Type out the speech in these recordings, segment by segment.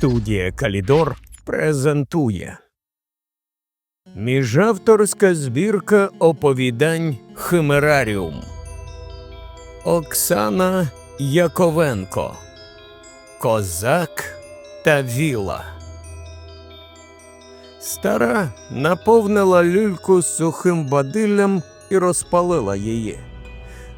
Студія Калідор презентує. Міжавторська збірка оповідань Химераріум Оксана Яковенко. Козак та Віла. Стара наповнила люльку сухим бадиллям і розпалила її.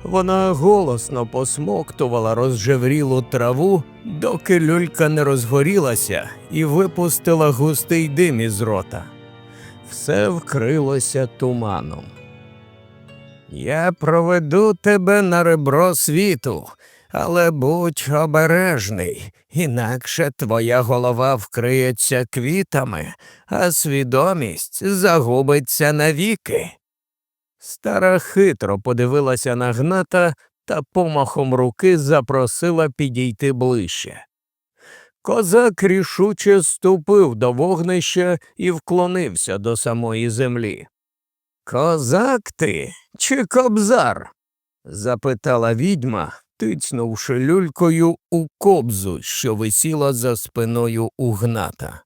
Вона голосно посмоктувала розжеврілу траву, доки люлька не розгорілася і випустила густий дим із рота. Все вкрилося туманом. Я проведу тебе на ребро світу, але будь обережний, інакше твоя голова вкриється квітами, а свідомість загубиться навіки. Стара хитро подивилася на гната та помахом руки запросила підійти ближче. Козак рішуче ступив до вогнища і вклонився до самої землі. Козак ти чи кобзар? запитала відьма, тицнувши люлькою у кобзу, що висіла за спиною у гната.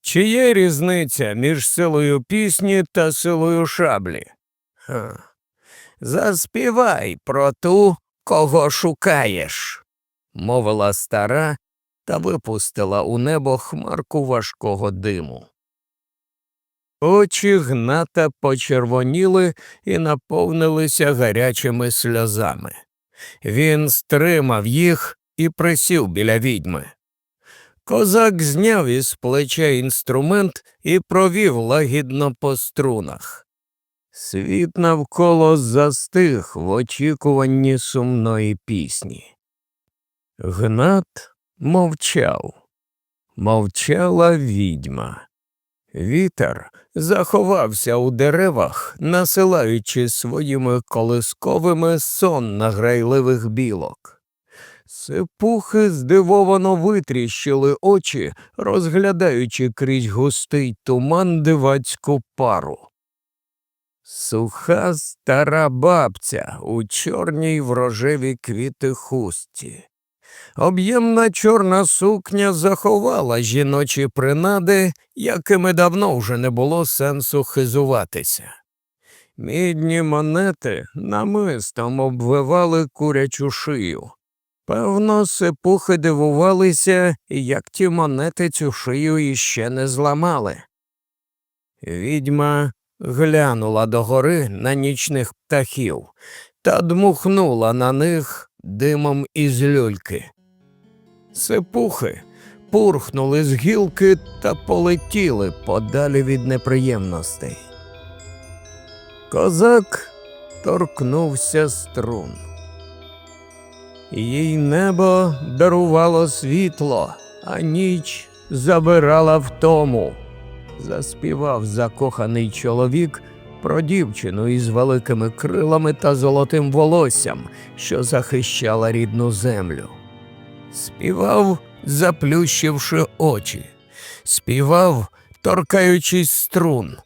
Чи є різниця між силою пісні та силою шаблі? Заспівай про ту, кого шукаєш, мовила стара та випустила у небо хмарку важкого диму. Очі гната почервоніли і наповнилися гарячими сльозами. Він стримав їх і присів біля відьми. Козак зняв із плеча інструмент і провів лагідно по струнах. Світ навколо застиг в очікуванні сумної пісні. Гнат мовчав. Мовчала відьма. Вітер заховався у деревах, насилаючи своїми колисковими сон на грайливих білок. Сипухи здивовано витріщили очі, розглядаючи крізь густий туман дивацьку пару. Суха стара бабця у чорній врожевій квіти хустці. Об'ємна чорна сукня заховала жіночі принади, якими давно вже не було сенсу хизуватися. Мідні монети намистом обвивали курячу шию. Певно, сипухи дивувалися, як ті монети цю шию іще не зламали. Відьма глянула догори на нічних птахів та дмухнула на них димом із люльки. Сипухи пурхнули з гілки та полетіли подалі від неприємностей. Козак торкнувся струн. Їй небо дарувало світло, а ніч забирала втому. Заспівав закоханий чоловік про дівчину із великими крилами та золотим волоссям, що захищала рідну землю. Співав, заплющивши очі, співав, торкаючись струн,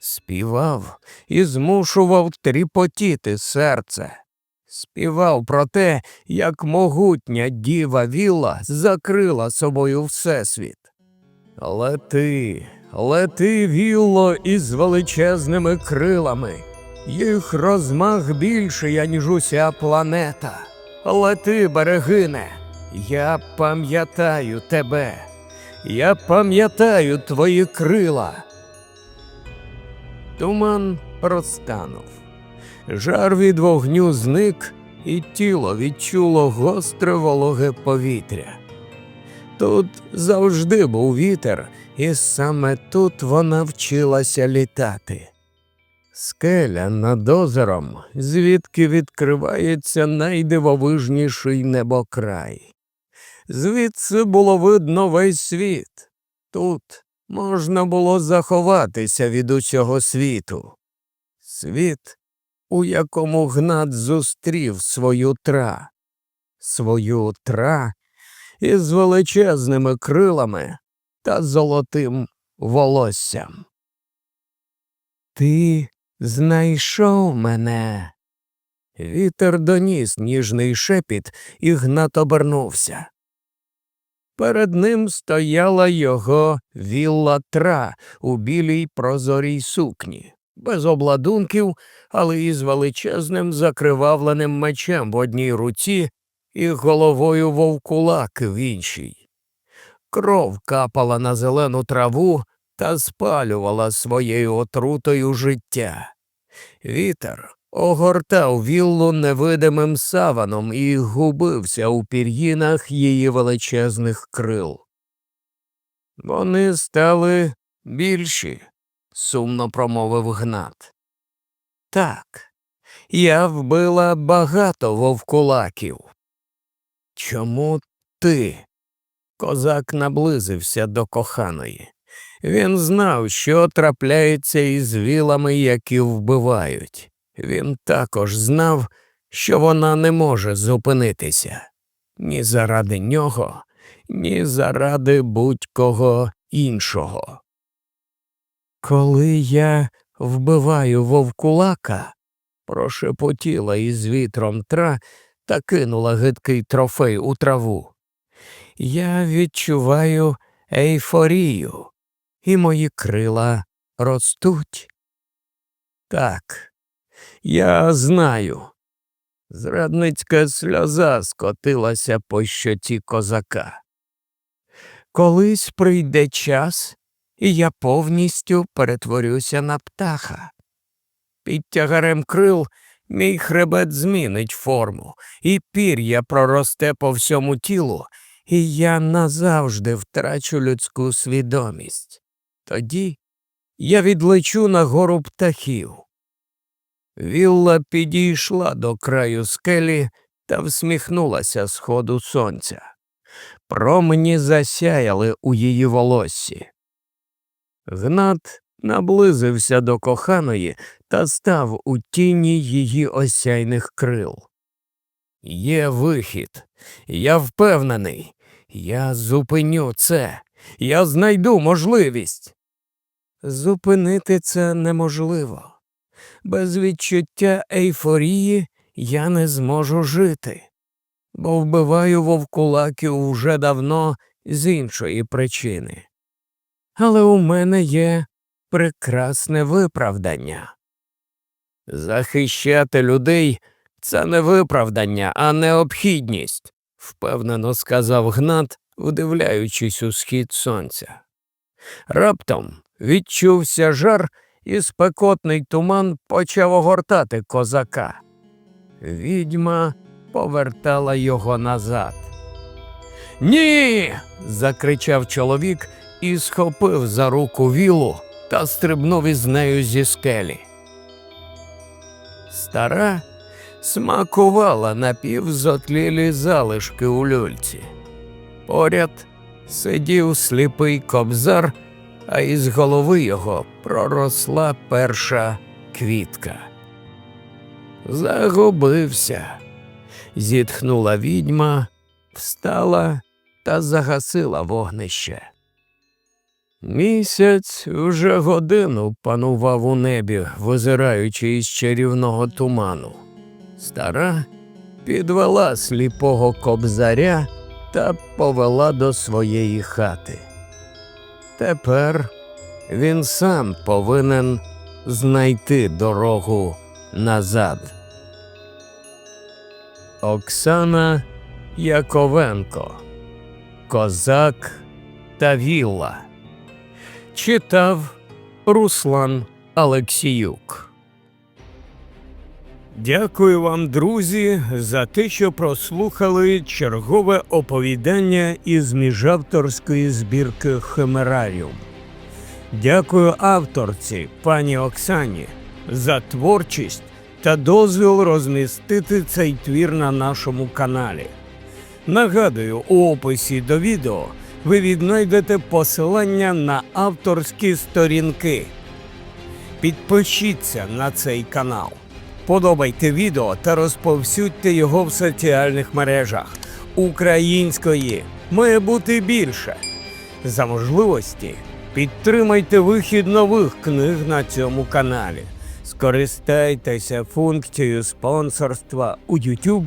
співав і змушував тріпотіти серце. Співав про те, як могутня діва віла закрила собою всесвіт. Лети, лети, вілло, із величезними крилами, їх розмах більший, ніж уся планета. Лети, берегине, я пам'ятаю тебе, я пам'ятаю твої крила. Туман розтанув. Жар від вогню зник, і тіло відчуло гостре вологе повітря. Тут завжди був вітер, і саме тут вона вчилася літати. Скеля над озером, звідки відкривається найдивовижніший небокрай. Звідси було видно весь світ. Тут можна було заховатися від усього світу. Світ, у якому Гнат зустрів свою тра, свою тра із величезними крилами та золотим волоссям. Ти знайшов мене. Вітер доніс ніжний шепіт, і Гнат обернувся. Перед ним стояла його вілла тра у білій прозорій сукні, без обладунків, але із величезним закривавленим мечем в одній руці і головою вовкулак в іншій. Кров капала на зелену траву та спалювала своєю отрутою життя. Вітер огортав віллу невидимим саваном і губився у пір'їнах її величезних крил. Вони стали більші, сумно промовив Гнат. Так, я вбила багато вовкулаків. Чому ти? Козак наблизився до коханої. Він знав, що трапляється із вілами, які вбивають. Він також знав, що вона не може зупинитися ні заради нього, ні заради будь-кого іншого. Коли я вбиваю вовкулака, прошепотіла із вітром тра та кинула гидкий трофей у траву. Я відчуваю ейфорію, і мої крила ростуть. Так, я знаю. Зрадницька сльоза скотилася по щоті козака. Колись прийде час, і я повністю перетворюся на птаха. Під тягарем крил мій хребет змінить форму, і пір'я проросте по всьому тілу, і я назавжди втрачу людську свідомість. Тоді я відлечу на гору птахів. Вілла підійшла до краю скелі та всміхнулася сходу сонця. Промені засяяли у її волоссі. Гнат наблизився до коханої та став у тіні її осяйних крил. Є вихід, я впевнений, я зупиню це, я знайду можливість. Зупинити це неможливо. Без відчуття ейфорії я не зможу жити, бо вбиваю вовкулаків уже давно з іншої причини. Але у мене є прекрасне виправдання. Захищати людей це не виправдання, а необхідність, впевнено сказав Гнат, вдивляючись у схід сонця. Раптом відчувся жар, і спекотний туман почав огортати козака. Відьма повертала його назад. Ні. закричав чоловік і схопив за руку вілу та стрибнув із нею зі скелі. Стара смакувала напівзотлілі залишки у люльці. Поряд сидів сліпий кобзар, а із голови його проросла перша квітка. Загубився, зітхнула відьма, встала та загасила вогнище. Місяць уже годину панував у небі, визираючи із чарівного туману. Стара підвела сліпого кобзаря та повела до своєї хати. Тепер він сам повинен знайти дорогу назад. Оксана Яковенко Козак та Вілла Читав Руслан Алексіюк. Дякую вам, друзі, за те, що прослухали чергове оповідання із міжавторської збірки Химераріум. Дякую авторці пані Оксані за творчість та дозвіл розмістити цей твір на нашому каналі. Нагадую, у описі до відео ви віднайдете посилання на авторські сторінки. Підпишіться на цей канал, подобайте відео та розповсюдьте його в соціальних мережах. Української має бути більше. За можливості підтримайте вихід нових книг на цьому каналі. Скористайтеся функцією спонсорства у YouTube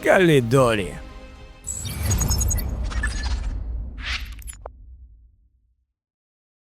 Calidori.